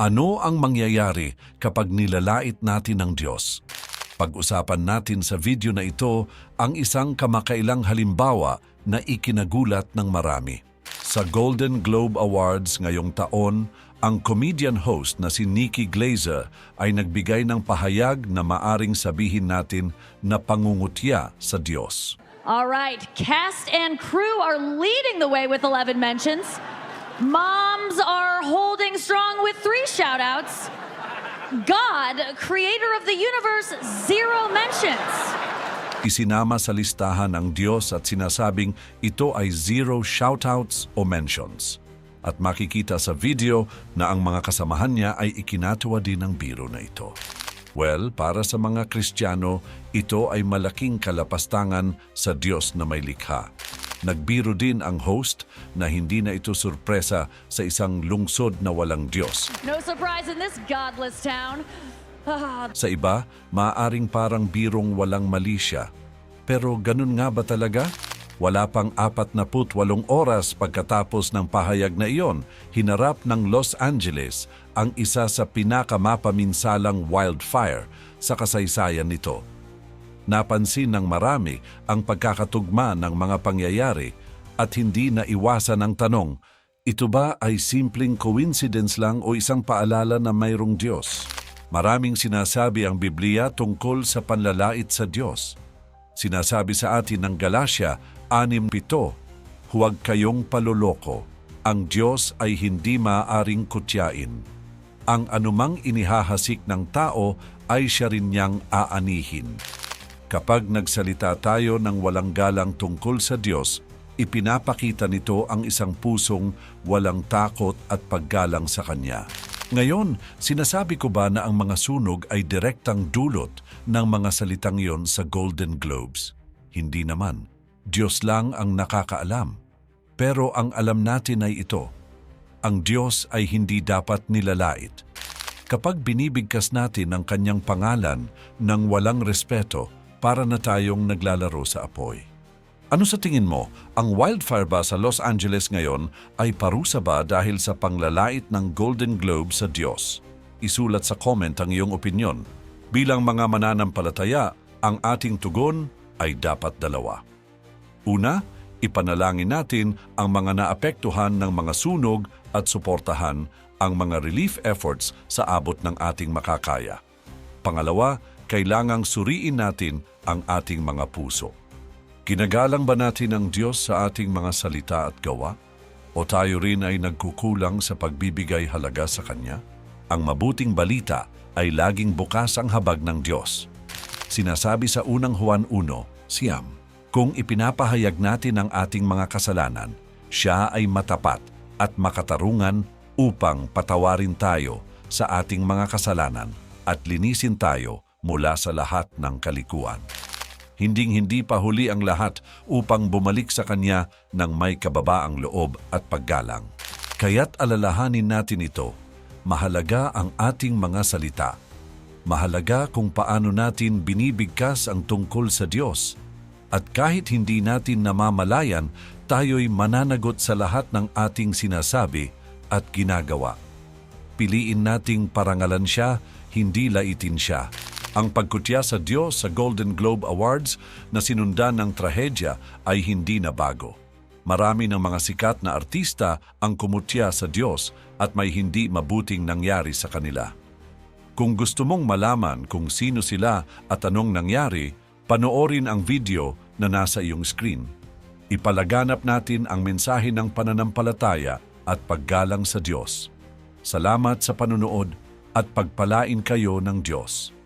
Ano ang mangyayari kapag nilalait natin ng Diyos? Pag-usapan natin sa video na ito ang isang kamakailang halimbawa na ikinagulat ng marami. Sa Golden Globe Awards ngayong taon, ang comedian host na si Nikki Glazer ay nagbigay ng pahayag na maaring sabihin natin na pangungutya sa Diyos. All right, cast and crew are leading the way with 11 mentions. Moms are holding strong with three shout outs. God, creator of the universe, zero mentions. Isinama sa listahan ng Diyos at sinasabing ito ay zero shoutouts o mentions. At makikita sa video na ang mga kasamahan niya ay ikinatuwa din ng biro na ito. Well, para sa mga Kristiyano, ito ay malaking kalapastangan sa Diyos na may likha. Nagbiro din ang host na hindi na ito sorpresa sa isang lungsod na walang Diyos. No surprise in this godless town. Ah, Sa iba, maaring parang birong walang mali siya. Pero ganun nga ba talaga? Wala pang 48 oras pagkatapos ng pahayag na iyon, hinarap ng Los Angeles ang isa sa pinakamapaminsalang wildfire sa kasaysayan nito. Napansin ng marami ang pagkakatugma ng mga pangyayari at hindi na iwasan ang tanong, ito ba ay simpleng coincidence lang o isang paalala na mayroong Diyos? Maraming sinasabi ang Biblia tungkol sa panlalait sa Diyos. Sinasabi sa atin ng Galatia 6.7, Huwag kayong paloloko. Ang Diyos ay hindi maaaring kutyain. Ang anumang inihahasik ng tao ay siya rin niyang aanihin. Kapag nagsalita tayo ng walang galang tungkol sa Diyos, ipinapakita nito ang isang pusong walang takot at paggalang sa Kanya. Ngayon, sinasabi ko ba na ang mga sunog ay direktang dulot ng mga salitang yon sa Golden Globes? Hindi naman. Diyos lang ang nakakaalam. Pero ang alam natin ay ito. Ang Diyos ay hindi dapat nilalait. Kapag binibigkas natin ang kanyang pangalan ng walang respeto, para na tayong naglalaro sa apoy. Ano sa tingin mo, ang wildfire ba sa Los Angeles ngayon ay parusa ba dahil sa panglalait ng Golden Globe sa Diyos? Isulat sa comment ang iyong opinyon. Bilang mga mananampalataya, ang ating tugon ay dapat dalawa. Una, ipanalangin natin ang mga naapektuhan ng mga sunog at suportahan ang mga relief efforts sa abot ng ating makakaya. Pangalawa, kailangang suriin natin ang ating mga puso. Ginagalang ba natin ang Diyos sa ating mga salita at gawa? O tayo rin ay nagkukulang sa pagbibigay halaga sa Kanya? Ang mabuting balita ay laging bukas ang habag ng Diyos. Sinasabi sa unang Juan 1, siyam, Kung ipinapahayag natin ang ating mga kasalanan, siya ay matapat at makatarungan upang patawarin tayo sa ating mga kasalanan at linisin tayo mula sa lahat ng kalikuan. Hinding-hindi pa huli ang lahat upang bumalik sa Kanya ng may kababaang loob at paggalang. Kaya't alalahanin natin ito, mahalaga ang ating mga salita. Mahalaga kung paano natin binibigkas ang tungkol sa Diyos. At kahit hindi natin namamalayan, tayo'y mananagot sa lahat ng ating sinasabi at ginagawa. Piliin nating parangalan siya, hindi laitin siya. Ang pagkutya sa Diyos sa Golden Globe Awards na sinundan ng trahedya ay hindi na bago. Marami ng mga sikat na artista ang kumutya sa Diyos at may hindi mabuting nangyari sa kanila. Kung gusto mong malaman kung sino sila at anong nangyari, panoorin ang video na nasa iyong screen. Ipalaganap natin ang mensahe ng pananampalataya at paggalang sa Diyos. Salamat sa panunood at pagpalain kayo ng Diyos.